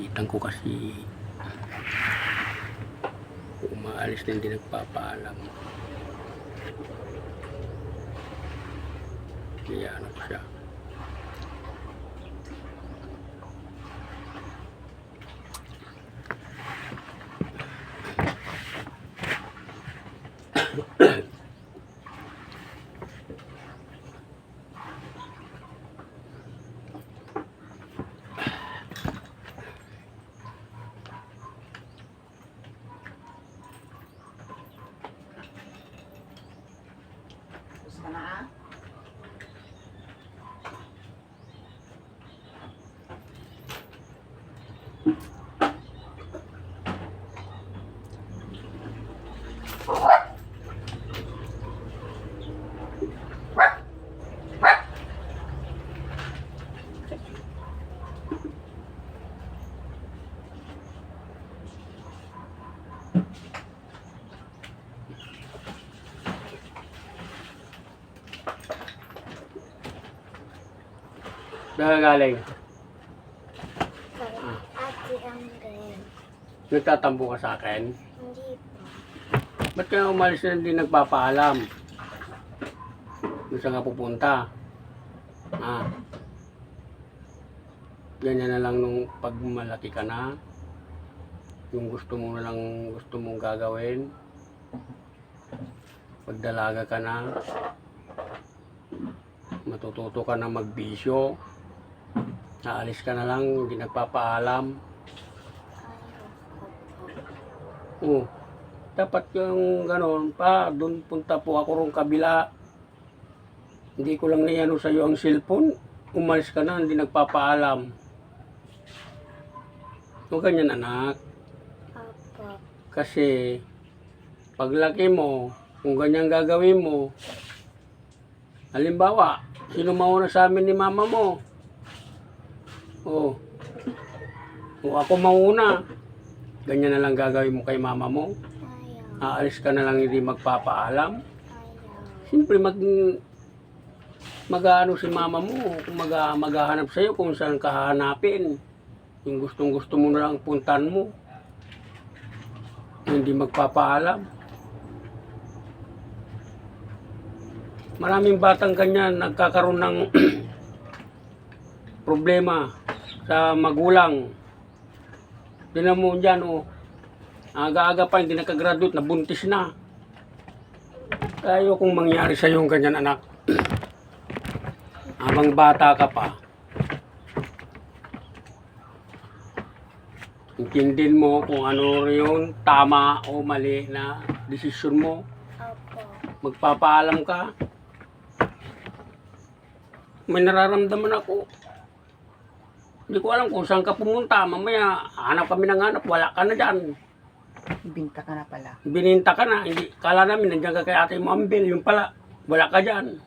Lapitan ko kasi umaalis na hindi nagpapaalam. Kaya ano ko siya. Tapos Saan ka galing? Kay Ate Angel. Nagtatampo ka sa akin? Hindi po. Ba't ka umalis na hindi nagpapaalam? Saan ka pupunta? Ah. Ganyan na lang nung pag malaki ka na. Yung gusto mo na lang gusto mong gagawin. Pag dalaga ka na. Matututo ka na magbisyo. Naalis ka na lang, hindi nagpapaalam. Po. Oh, dapat yung gano'n pa, doon punta po ako rong kabila. Hindi ko lang niyano sa iyo ang cellphone. Umalis ka na, hindi nagpapaalam. Huwag ganyan anak. Opo. Kasi, paglaki mo, kung ganyan gagawin mo, halimbawa, sino mauna sa amin ni mama mo? Oh. O ako mauna. Ganyan na lang gagawin mo kay mama mo. Aalis ka na lang hindi magpapaalam. Siyempre mag mag-ano si mama mo, kung mag maghahanap sa iyo kung saan ka hahanapin. Yung gustong gusto mo na lang puntan mo. Hindi magpapaalam. Maraming batang ganyan nagkakaroon ng problema sa magulang. Tinan mo dyan, oh. Aga-aga pa, hindi nakagraduate, nabuntis na. Tayo kung mangyari sa yung ganyan anak. Habang bata ka pa. Intindihin mo kung ano yung tama o mali na desisyon mo. Magpapaalam ka. May nararamdaman ako. Hindi ko alam kung saan ka pumunta. Mamaya, hanap kami ng hanap. Wala ka na dyan. Ibinta ka na pala. Bininta ka na. Hindi, kala namin nandiyan ka kay ate mo Ambel. Yung pala, wala ka dyan.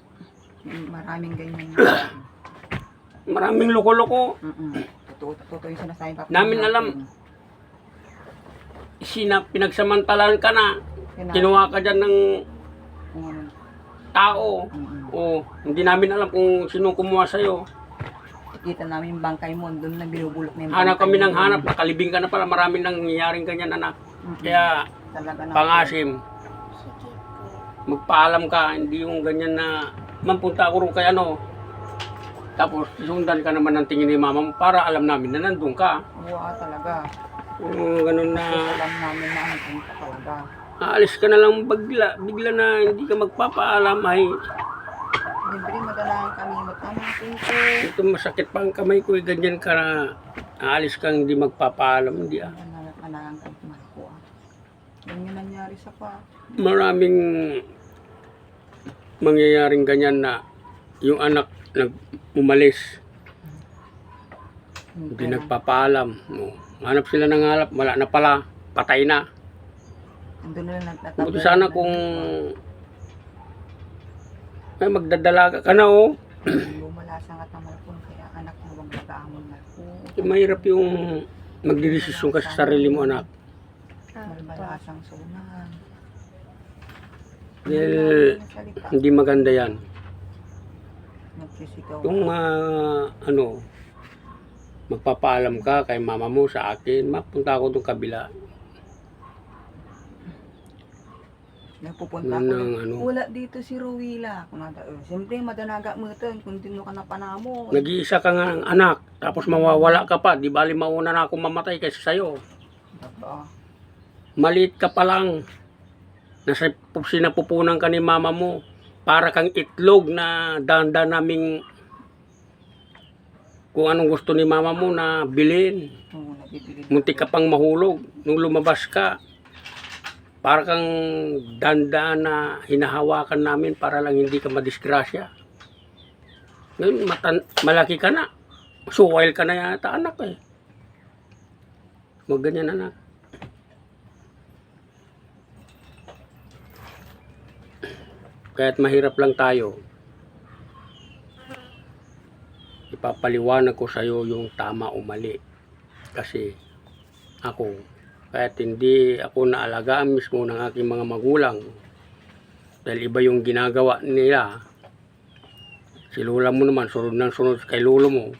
Maraming ganyan. Maraming loko-loko. Mm-mm. Totoo, totoo yung sinasabi pa. Namin alam. Sina, pinagsamantalan ka na. Kinuha ka dyan ng ano. tao. Mm-mm. O, hindi namin alam kung sino kumuha sa'yo. Kita namin yung bangkay mo. Doon na binubulot na yung Hanap bangkay kami mo. ng hanap. Nakalibing ka na pala. Maraming nangyayaring ganyan anak. Mm-mm. Kaya, Talaga na. pangasim. Sige po. Magpaalam ka. Hindi yung ganyan na mampunta ako rin kay ano. Tapos, sundan ka naman ng tingin ni mama mo para alam namin na nandun ka. Oo, talaga. Yung ganun na... Kasi alam namin na ano kung talaga. Aalis ka na lang bigla, bigla na hindi ka magpapaalam ay Libre, madalahan kami. Magkamasin ko. ito masakit pa ang kamay ko, eh, ganyan ka na aalis kang hindi magpapaalam, hindi ah. Manalang kami mahal ko ah. Ganyan nangyari sa pa. Maraming mangyayaring ganyan na yung anak nag umalis, hindi nagpapaalam. Oh, hanap sila ng hanap, wala na pala, patay na. Doon na lang. Buti sana kung ay magdadalaga ka na oh. Lumalasang at naman po kaya anak mo bang mag-aamon na po. Mahirap yung magdidesisyon ka sa sarili mo anak. Opo. Malbalasang sunan. Dahil hindi maganda yan. Yung ah, ano, magpapaalam ka kay mama mo sa akin, mapunta ako doon kabila. Napupunta ko. ang ano. Wala dito si Rowila. Kung nada, eh, siyempre madanaga mo ito. Kung tino ka na panamo. Nag-iisa ka nga ang anak, tapos mawawala ka pa, di bali mauna na ako mamatay kaysa sa'yo. Totoo. Maliit ka pa lang. Nasa pu- sinapupunan ka ni mama mo. Para kang itlog na danda naming kung anong gusto ni mama mo na bilhin. Oo, nabibili. Muntik ka pang mahulog nung lumabas ka. Para kang danda na hinahawakan namin para lang hindi ka madisgrasya. Ngayon, matan- malaki ka na. Suwail ka na yata anak eh. Huwag ganyan anak. Kaya't mahirap lang tayo. Ipapaliwanag ko sa'yo yung tama o mali. Kasi ako, kahit hindi ako naalagaan mismo ng aking mga magulang, dahil iba yung ginagawa nila, si lula mo naman, sunod ng sunod kay lolo mo,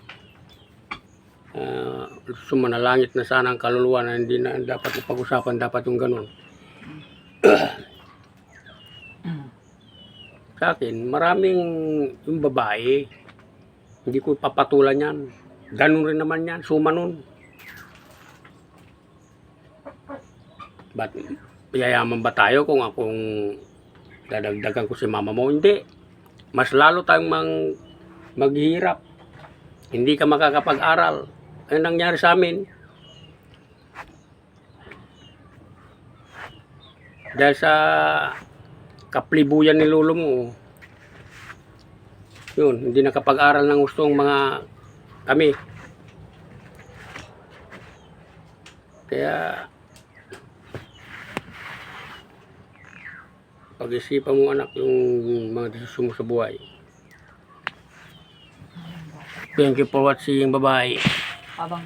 uh, sumanalangit na sana ang kaluluwa na hindi na dapat ipag-usapan, dapat yung ganun. Sa akin, maraming yung babae, hindi ko papatulan yan. Ganun rin naman yan, suma Ba't yayaman ba tayo kung akong dadagdagan ko si mama mo? Hindi. Mas lalo tayong mang, maghihirap. Hindi ka makakapag-aral. Ano nangyari sa amin? Dahil sa kaplibuyan ni lolo mo, yun, hindi nakapag-aral ng gustong mga kami. Kaya, pag-isipan mo anak yung mga desisyon mo sa buhay. Thank you for watching. Bye-bye. Habang